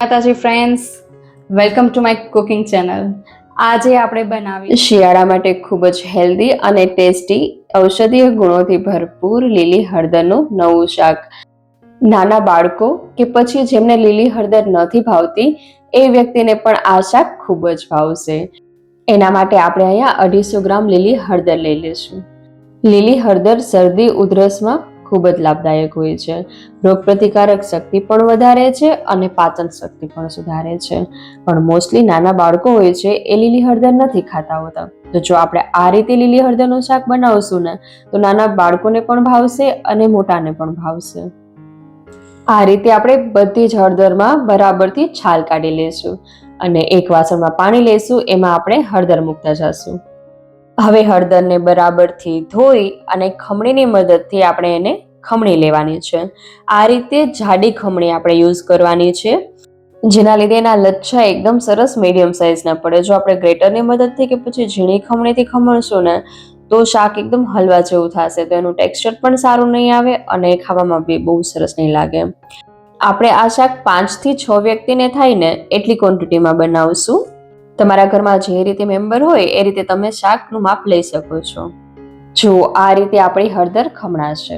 માતાજી friends welcome to my cooking channel આજે આપણે બનાવી શિયાળા માટે ખૂબ જ હેલ્ધી અને ટેસ્ટી ઔષધીય ગુણોથી ભરપૂર લીલી હળદરનું નવું શાક. નાના બાળકો કે પછી જેમને લીલી હળદર નથી ભાવતી, એ વ્યક્તિને પણ આ શાક ખૂબ જ ભાવશે. એના માટે આપણે અહીંયા અઢીસો ગ્રામ લીલી હળદર લઈ લઈશું. લીલી હળદર શરદી, ઉધરસમાં ખૂબ જ લાભદાયક હોય છે. રોગપ્રતિકારક શક્તિ પણ વધારે છે અને પાચન શક્તિ પણ સુધારે છે. પણ મોસ્ટલી નાના બાળકો હોય છે એ લીલી હળદર નથી ખાતા હોતા. તો જો આપણે આ રીતે લીલી હળદરનું શાક બનાવશું ને, તો નાના બાળકોને પણ ભાવશે અને મોટાને પણ ભાવશે. આ રીતે આપણે બધી જ હળદરમાં બરાબરથી છાલ કાઢી લઈશું અને એક વાસણમાં પાણી લઈશું, એમાં આપણે હળદર મૂકતા જશું. હવે હળદરને બરાબરથી ધોઈ અને ખમણીની મદદથી આપણે એને ખમણી લેવાની છે. આ રીતે જાડી ખમણી આપણે યુઝ કરવાની છે. જેના લીધે એના લચ્છા એકદમ સરસ મીડિયમ સાઇઝના પડે. જો આપણે ગ્રેટરની મદદથી કે પછી ઝીણી ખમણીથી ખમણશું ને, તો શાક એકદમ હલવા જેવું થશે. તો એનું ટેક્સચર પણ સારું નહીં આવે અને ખાવામાં બી બહુ સરસ નહીં લાગે. આપણે આ શાક પાંચથી છ વ્યક્તિને થાય ને, એટલી ક્વોન્ટિટીમાં બનાવશું. તમારા ઘરમાં જે રીતે મેમ્બર હોય, એ રીતે તમે શાકનું માપ લઈ શકો છો. જો આ રીતે આપણી હળદર ખમણાશે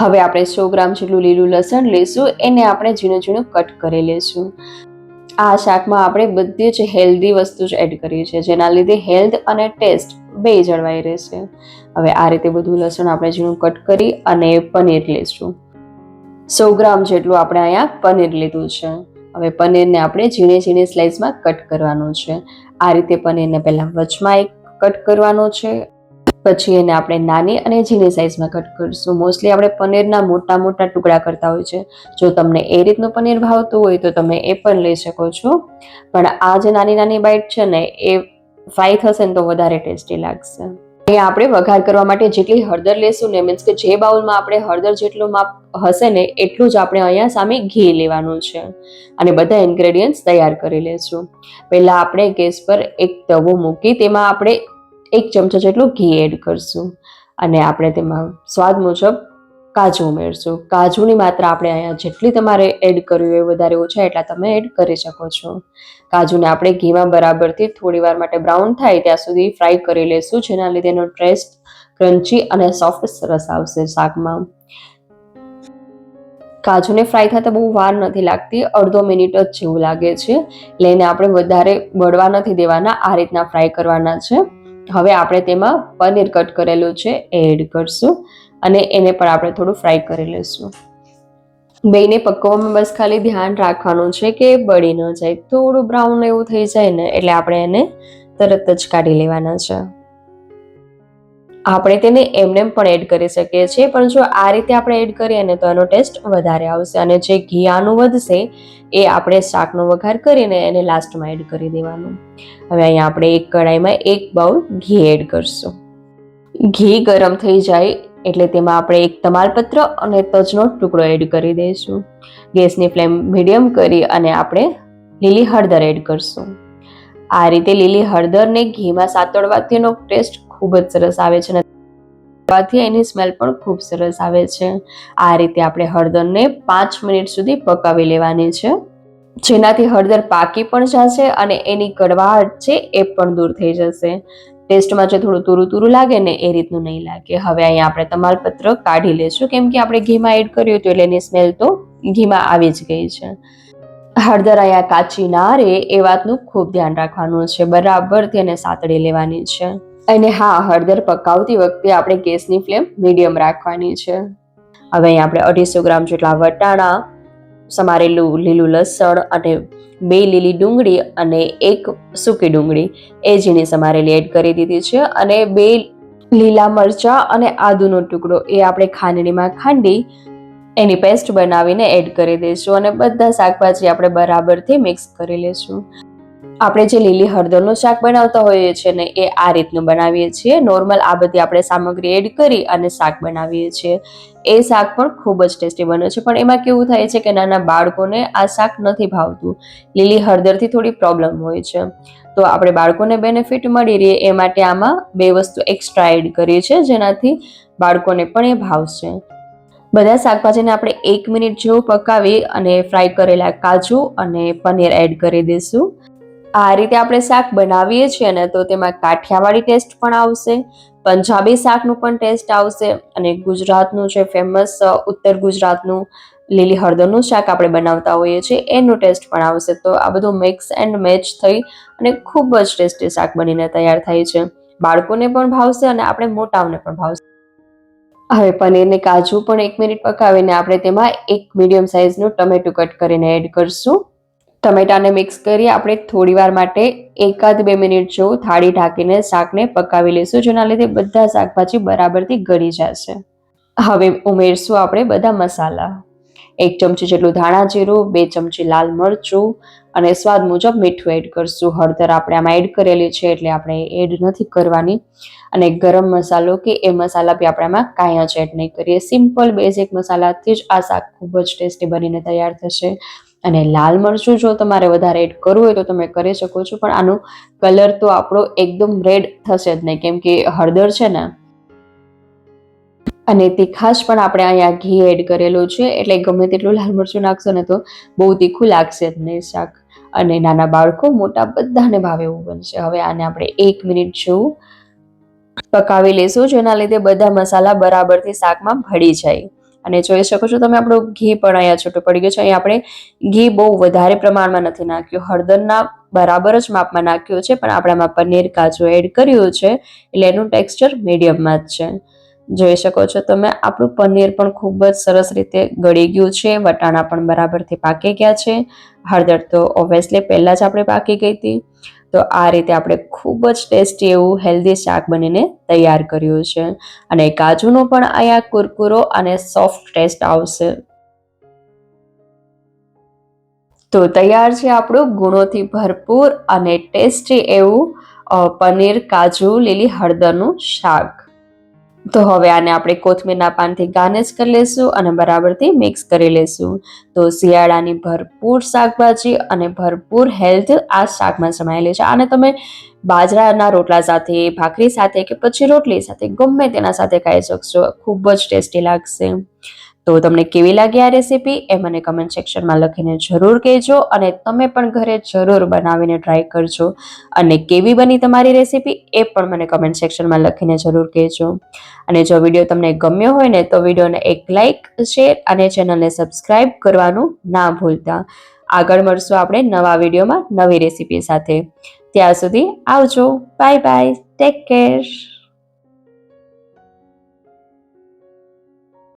હવે આપણે સો ગ્રામ જેટલું લીલું લસણ લઈશું, એને આપણે ઝીણું ઝીણું કટ કરી લઈશું. આ શાકમાં આપણે બધી જ હેલ્ધી વસ્તુ જ એડ કરી છે જેના લીધે હેલ્થ અને ટેસ્ટ બે જળવાઈ રહેશે. હવે આ રીતે બધું લસણ આપણે ઝીણું કટ કરી અને પનીર લઈશું. સો ગ્રામ જેટલું આપણે અહીંયા પનીર લીધું છે. હવે પનીરને આપણે ઝીણી ઝીણી સ્લાઇસમાં કટ કરવાનું છે. આ રીતે પનીરને પહેલાં વચમાં એક કટ કરવાનો છે. પછી એને આપણે નાની અને ઝીણી સાઇઝમાં કટ કરીશું. મોસ્ટલી આપણે પનીરના મોટા મોટા ટુકડા કરતા હોય છે. જો તમને એ રીતનું પનીર ભાવતું હોય તો તમે એ પણ લઈ શકો છો. પણ આ જે નાની નાની બાઈટ છે ને, એ ફ્રાય થશે ને તો વધારે ટેસ્ટી લાગશે. અહીંયા આપણે વઘાર કરવા માટે જેટલી હળદર લેશું ને મીન્સ કે જે બાઉલમાં આપણે હળદર જેટલું માપ હશે ને એટલું જ આપણે અહીંયા સામે ઘી લેવાનું છે. અને બધા ઇન્ગ્રેડિયન્ટ્સ તૈયાર કરી લેશું. પહેલાં આપણે ગેસ પર એક તવો મૂકી તેમાં આપણે એક ચમચો જેટલું ઘી એડ કરશું. અને આપણે તેમાં સ્વાદ મુજબ કાજુ ઉમેરશું કાજુની માત્રા આપણે અહીંયા જેટલી તમારે એડ કરવી હોય વધારે ઓછા એટલા તમે એડ કરી શકો છો. કાજુને આપણે ઘીમાં બરાબરથી થોડી વાર માટે બ્રાઉન થાય ત્યાં સુધી ફ્રાય કરી લેશું, જેના લીધે એનો ટેસ્ટ ક્રન્ચી અને સોફ્ટ સરસ આવશે શાકમાં. કાજુને ફ્રાય થતા બહુ વાર નથી લાગતી, અડધો મિનિટ જ જેવું લાગે છે. એટલે એને આપણે વધારે બળવા નથી દેવાના, આ રીતના ફ્રાય કરવાના છે. હવે આપણે તેમાં પનીર કટ કરેલું છે એ એડ કરશું અને એને પણ આપણે થોડું ફ્રાય કરી લઈશું. બેને પકવવામાં બસ ખાલી ધ્યાન રાખવાનું છે કે બળી ન જાય. થોડું બ્રાઉન એવું થઈ જાય ને એટલે આપણે એને તરત જ કાઢી લેવાના છે. આપણે તેને એમને પણ એડ કરી શકીએ છીએ, પણ જો આ રીતે આપણે એડ કરીએ ને તો એનો ટેસ્ટ વધારે આવશે અને જે ઘી આનું વધશે એ આપણે શાકનો વઘાર કરીને એને લાસ્ટમાં એડ કરી દેવાનું. હવે અહીંયા આપણે એક કઢાઈમાં એક બાઉલ ઘી એડ કરશું. ઘી ગરમ થઈ જાય એટલે તેમાં આપણે એક તમાલપત્ર અને તજનો ટુકડો એડ કરી દઈશું. ગેસની ફ્લેમ મીડિયમ કરી અને આપણે લીલી હળદર એડ કરશું. આ રીતે લીલી હળદરને ઘીમાં સાતળવાથી એનો ટેસ્ટ ખૂબ જ સરસ આવે છે અને એની સ્મેલ પણ ખૂબ સરસ આવે છે. આ રીતે આપણે હળદરને પાંચ મિનિટ સુધી પકાવી લેવાની છે. જેનાથી હળદર પાકી પણ જશે અને એની કડવાહટ છે એ પણ દૂર થઈ જશે. ટેસ્ટમાં જે થોડું તુરું તુરું લાગે ને એ રીતનું નહીં લાગે. હવે અહીંયા આપણે તમાલપત્ર કાઢી લેશું કેમ કે આપણે ઘીમાં એડ કર્યું હતું એટલે એની સ્મેલ તો ઘીમાં આવી જ ગઈ છે. હળદર અહીંયા કાચી ના રહે એ વાતનું ખૂબ ધ્યાન રાખવાનું છે. બરાબર તેને સાતળી લેવાની છે. અને હા, હળદર પકાવતી વખતે આપણે ગેસની ફ્લેમ મીડિયમ રાખવાની છે. હવે અહીં આપણે અઢીસો ગ્રામ જેટલા વટાણા, સમારેલું લીલું લસણ અને બે લીલી ડુંગળી અને એક સૂકી ડુંગળી એ ઝીણી સમારેલી એડ કરી દીધી છે અને બે લીલા મરચાં અને આદુનો ટુકડો એ આપણે ખાંડણીમાં ખાંડી એની પેસ્ટ બનાવીને એડ કરી દઈશું અને બધા શાકભાજી આપણે બરાબરથી મિક્સ કરી લઈશું આપણે જે લીલી હળદરનું શાક બનાવતા હોઈએ છીએ ને એ આ રીતનું બનાવીએ છીએ. નોર્મલ આ બધી આપણે સામગ્રી એડ કરી અને શાક બનાવીએ છીએ. એ શાક પણ ખૂબ જ ટેસ્ટી બને છે. પણ એમાં કેવું થાય છે કે નાના બાળકોને આ શાક નથી ભાવતું. લીલી હળદરથી થોડી પ્રોબ્લેમ હોય છે. તો આપણે બાળકોને બેનિફિટ મળી રહે એ માટે આમાં બે વસ્તુ એક્સ્ટ્રા એડ કરીએ છીએ જેનાથી બાળકોને પણ એ ભાવશે. બધા શાકભાજીને આપણે એક મિનિટ જેવું પકાવી અને ફ્રાય કરેલા કાજુ અને પનીર એડ કરી દઈશું. આ રીતે આપણે શાક બનાવીએ છીએ ને તો તેમાં કાઠિયાવાડી ટેસ્ટ પણ આવશે, પંજાબી શાકનું પણ ટેસ્ટ આવશે અને ગુજરાતનું જે ફેમસ ઉત્તર ગુજરાતનું લીલી હળદરનું શાક આપણે બનાવતા હોઈએ છીએ, એનું ટેસ્ટ પણ આવશે. તો આ બધું મિક્સ એન્ડ મેચ થઈ અને ખૂબ જ ટેસ્ટી શાક બનીને તૈયાર થાય છે. બાળકોને પણ ભાવશે અને આપણે મોટાઓને પણ ભાવશે. હવે પનીરને કાજુ પણ એક મિનિટ પકાવીને આપણે તેમાં એક મીડિયમ સાઇઝનું ટમેટું કટ કરીને એડ કરશું. ટમેટાને મિક્સ કરી આપણે થોડીવાર માટે એકાદ બે મિનિટ જેવું થાળી ઢાંકીને શાકને પકાવી લઈશું, જેના લીધે બધા શાકભાજી બરાબરથી ગળી જશે. હવે ઉમેરશું આપણે બધા મસાલા. એક ચમચી જેટલું ધાણા જીરું, બે ચમચી લાલ મરચું અને સ્વાદ મુજબ મીઠું એડ કરશું. હળદર આપણે આમાં એડ કરેલી છે એટલે આપણે એડ નથી કરવાની. અને ગરમ મસાલો કે એ મસાલા બી આપણે આમાં કાંઈ જ એડ નહીં કરીએ. સિમ્પલ બેઝિક મસાલાથી જ આ શાક ખૂબ જ ટેસ્ટી બનીને તૈયાર થશે. અને લાલ મરચું જો તમારે વધારે એડ કરવું હોય તો તમે કરી શકો છો, પણ આનું કલર તો આપણો એકદમ રેડ થશે જ નહીં, કેમ કે હળદર છે ને. અને તીખાશ પણ આપણે અહીંયા ઘી એડ કરેલું છે, એટલે ગમે તેટલું લાલ મરચું નાખશો ને તો બહુ તીખું લાગશે જ નહીં શાક. અને નાના બાળકો મોટા બધાને ભાવે એવું બનશે. હવે આને આપણે એક મિનિટ જેવું પકાવી લઈશું જેના લીધે બધા મસાલા બરાબરથી શાકમાં ભળી જાય. અને જોઈ શકો છો તમે આપણું ઘી પણ અહીંયા છૂટું પડી ગયું છે. અહીંયા આપણે ઘી બહુ વધારે પ્રમાણમાં નથી નાખ્યું. હળદરના બરાબર જ માપમાં નાખ્યું છે, પણ આપણે આમાં પનીર, કાજુ એડ કર્યું છે, એટલે એનું ટેક્સચર મીડિયમમાં જ છે. જોઈ શકો છો તમે, આપણું પનીર પણ ખૂબ જ સરસ રીતે ગળી ગયું છે. વટાણા પણ બરાબરથી પાકી ગયા છે. હળદર તો ઓબ્વિયસલી પહેલાં જ આપણે પાકી ગઈ હતી. તો આ રીતે આપણે ખૂબ જ ટેસ્ટી એવું હેલ્ધી શાક બનીને તૈયાર કર્યું છે. અને કાજુનો પણ અહીંયા કુરકુરો અને સોફ્ટ ટેસ્ટ આવશે. તો તૈયાર છે આપણું ગુણોથી ભરપૂર અને ટેસ્ટી એવું પનીર, કાજુ, લીલી હળદરનું શાક. તો હવે આને આપણે કોથમીરના પાનથી ગાર્નિશ કરી લઈશું અને બરાબરથી મિક્સ કરી લઈશું તો શિયાળાની ભરપૂર શાકભાજી અને ભરપૂર હેલ્થ આ શાકમાં સમાયેલી છે. આને તમે બાજરાના રોટલા સાથે, ભાખરી સાથે કે પછી રોટલી સાથે ગમે તેના સાથે ખાઈ શકશો. ખૂબ જ ટેસ્ટી લાગશે. તો તમને કેવી લાગી આ રેસીપી એ મને કમેન્ટ સેક્શનમાં લખીને જરૂર કહેજો અને તમે પણ ઘરે જરૂર બનાવીને ટ્રાય કરજો. અને કેવી બની તમારી રેસીપી એ પણ મને કમેન્ટ સેક્શનમાં લખીને જરૂર કહેજો. અને જો વીડિયો તમને ગમ્યો હોય ને તો વિડીયોને એક લાઇક શેર અને ચેનલને સબસ્ક્રાઈબ કરવાનું ના ભૂલતા. આગળ મળશું આપણે નવા વિડીયોમાં નવી રેસીપી સાથે. ત્યાં સુધી આવજો. Bye bye take care